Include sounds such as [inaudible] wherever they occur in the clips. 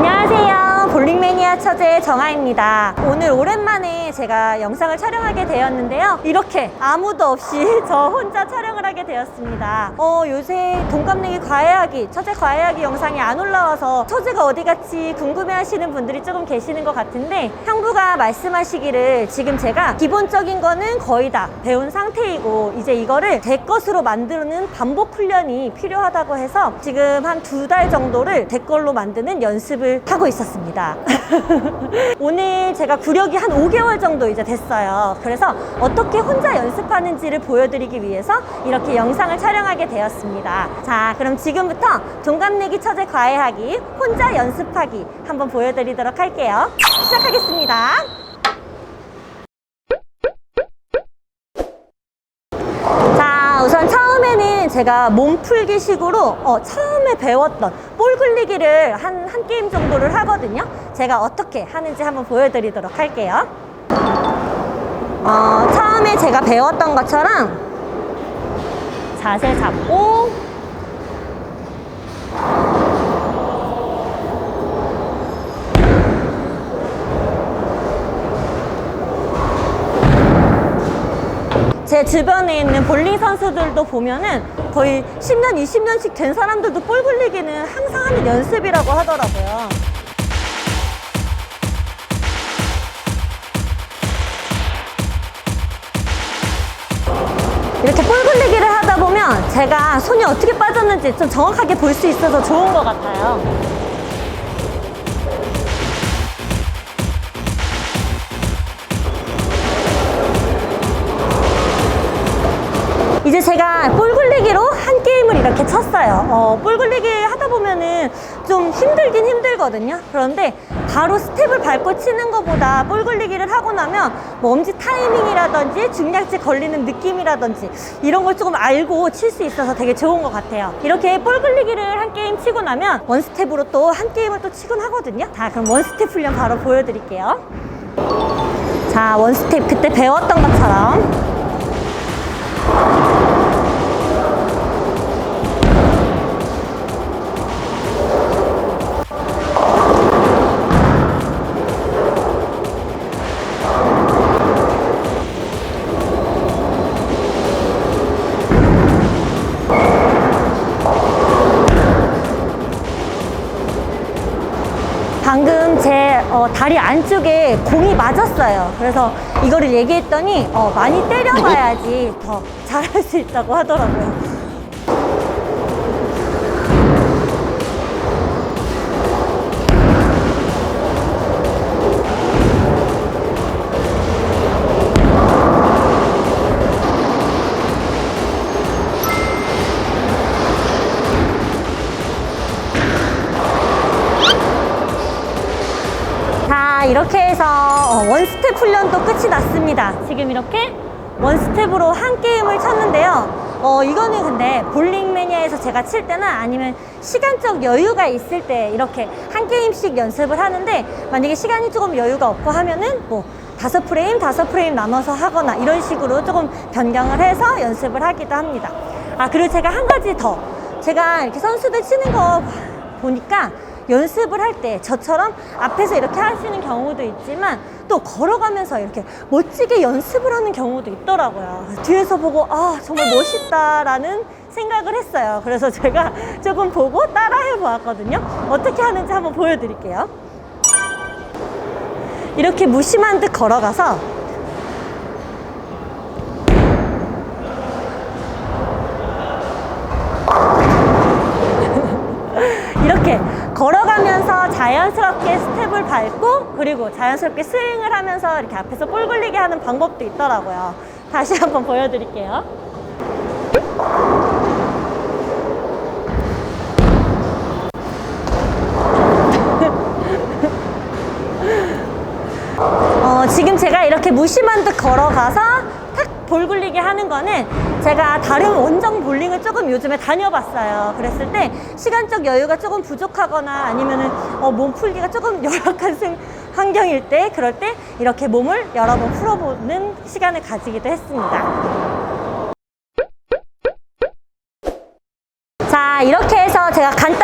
안녕하세요. 볼링매니아 처제 정아입니다. 오늘 오랜만에 제가 영상을 촬영하게 되었는데요. 이렇게 아무도 없이 [laughs] 저 혼자 촬영을 하게 되었습니다. 어, 요새 동갑내기 과외하기, 처제 과외하기 영상이 안 올라와서 처제가 어디 갔지 궁금해 하시는 분들이 조금 계시는 것 같은데 형부가 말씀하시기를 지금 제가 기본적인 거는 거의 다 배운 상태이고 이제 이거를 제 것으로 만드는 반복 훈련이 필요하다고 해서 지금 한 두 달 정도를 제 걸로 만드는 연습을 하고 있었습니다. [laughs] 오늘 제가 구력이 한 5개월 정도 이제 됐어요. 그래서 어떻게 혼자 연습하는지를 보여드리기 위해서 이렇게 영상을 촬영하게 되었습니다. 자, 그럼 지금부터 동갑내기 처제 과외하기, 혼자 연습하기 한번 보여드리도록 할게요. 시작하겠습니다. 제가 몸풀기 식으로 어, 처음에 배웠던 볼 굴리기를 한, 한 게임 정도를 하거든요. 제가 어떻게 하는지 한번 보여드리도록 할게요. 어, 처음에 제가 배웠던 것처럼 자세 잡고 제 주변에 있는 볼링 선수들도 보면은 거의 10년, 20년씩 된 사람들도 볼 굴리기는 항상 하는 연습이라고 하더라고요. 이렇게 볼 굴리기를 하다 보면 제가 손이 어떻게 빠졌는지 좀 정확하게 볼 수 있어서 좋은 것 같아요. 이제 제가 볼 굴리기로 한 게임을 이렇게 쳤어요. 어, 볼 굴리기 하다 보면은 좀 힘들긴 힘들거든요. 그런데 바로 스텝을 밟고 치는 것보다 볼 굴리기를 하고 나면 뭐 엄지 타이밍이라든지 중량치 걸리는 느낌이라든지 이런 걸 조금 알고 칠 수 있어서 되게 좋은 것 같아요. 이렇게 볼 굴리기를 한 게임 치고 나면 원 스텝으로 또 한 게임을 또 치곤 하거든요. 자, 그럼 원 스텝 훈련 바로 보여드릴게요. 자, 원 스텝 그때 배웠던 것처럼 안쪽에 공이 맞았어요. 그래서 이거를 얘기했더니 어, 많이 때려봐야지 더 잘할 수 있다고 하더라고요. 이렇게 해서 어, 원스텝 훈련도 끝이 났습니다. 지금 이렇게 원스텝으로 한 게임을 쳤는데요. 어, 이거는 근데 볼링 매니아에서 제가 칠 때나 아니면 시간적 여유가 있을 때 이렇게 한 게임씩 연습을 하는데 만약에 시간이 조금 여유가 없고 하면은 뭐 다섯 프레임, 다섯 프레임 나눠서 하거나 이런 식으로 조금 변경을 해서 연습을 하기도 합니다. 아, 그리고 제가 한 가지 더. 제가 이렇게 선수들 치는 거 보니까 연습을 할 때 저처럼 앞에서 이렇게 하시는 경우도 있지만 또 걸어가면서 이렇게 멋지게 연습을 하는 경우도 있더라고요. 뒤에서 보고 아 정말 멋있다라는 생각을 했어요. 그래서 제가 [laughs] 조금 보고 따라해 보았거든요. 어떻게 하는지 한번 보여드릴게요. 이렇게 무심한 듯 걸어가서 이렇게 걸어가면서 자연스럽게 스텝을 밟고 그리고 자연스럽게 스윙을 하면서 이렇게 앞에서 볼 굴리게 하는 방법도 있더라고요. 다시 한번 보여드릴게요. [laughs] 어, 지금 제가 이렇게 무심한 듯 걸어가서 탁볼 굴리게 하는 거는 제가 다른 원정 볼링을 조금 요즘에 다녀봤어요. 그랬을 때 시간적 여유가 조금 부족하거나 아니면은 어, 몸 풀기가 조금 [laughs] 열악한 승- 환경일 때 그럴 때 이렇게 몸을 여러 번 풀어보는 시간을 가지기도 했습니다. 자 이렇게 해서 제가 몸풀기를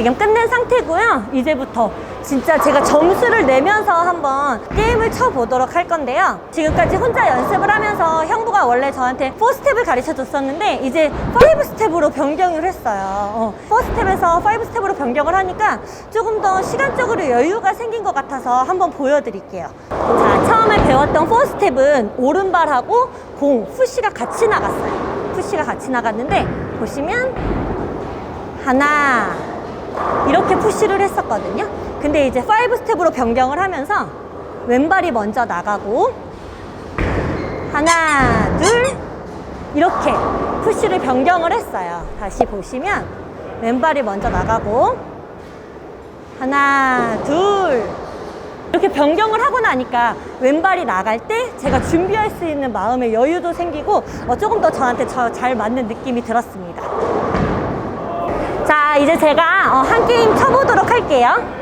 지금 끝낸 상태고요. 이제부터 진짜 제가 점수를 내면서 한번 게임을 쳐보도록 할 건데요. 지금까지 혼자 연습을 하면서 형부가 원래 저한테 4스텝을 가르쳐 줬었는데 이제 5스텝으로 변경을 했어요. 어, 4스텝에서 5스텝으로 변경을 하니까 조금 더 시간적으로 여유가 생긴 것 같아서 한번 보여드릴게요. 자, 처음에 배웠던 4스텝은 오른발하고 공, 푸시가 같이 나갔어요. 푸시가 같이 나갔는데 보시면 하나 이렇게 푸시를 했었거든요. 근데 이제 5스텝으로 변경을 하면서 왼발이 먼저 나가고 하나, 둘 이렇게 푸시를 변경을 했어요. 다시 보시면 왼발이 먼저 나가고 하나, 둘 이렇게 변경을 하고 나니까 왼발이 나갈 때 제가 준비할 수 있는 마음의 여유도 생기고 어, 조금 더 저한테 저- 잘 맞는 느낌이 들었습니다. 자, 이제 제가 어, 한 게임 쳐보도록 할게요.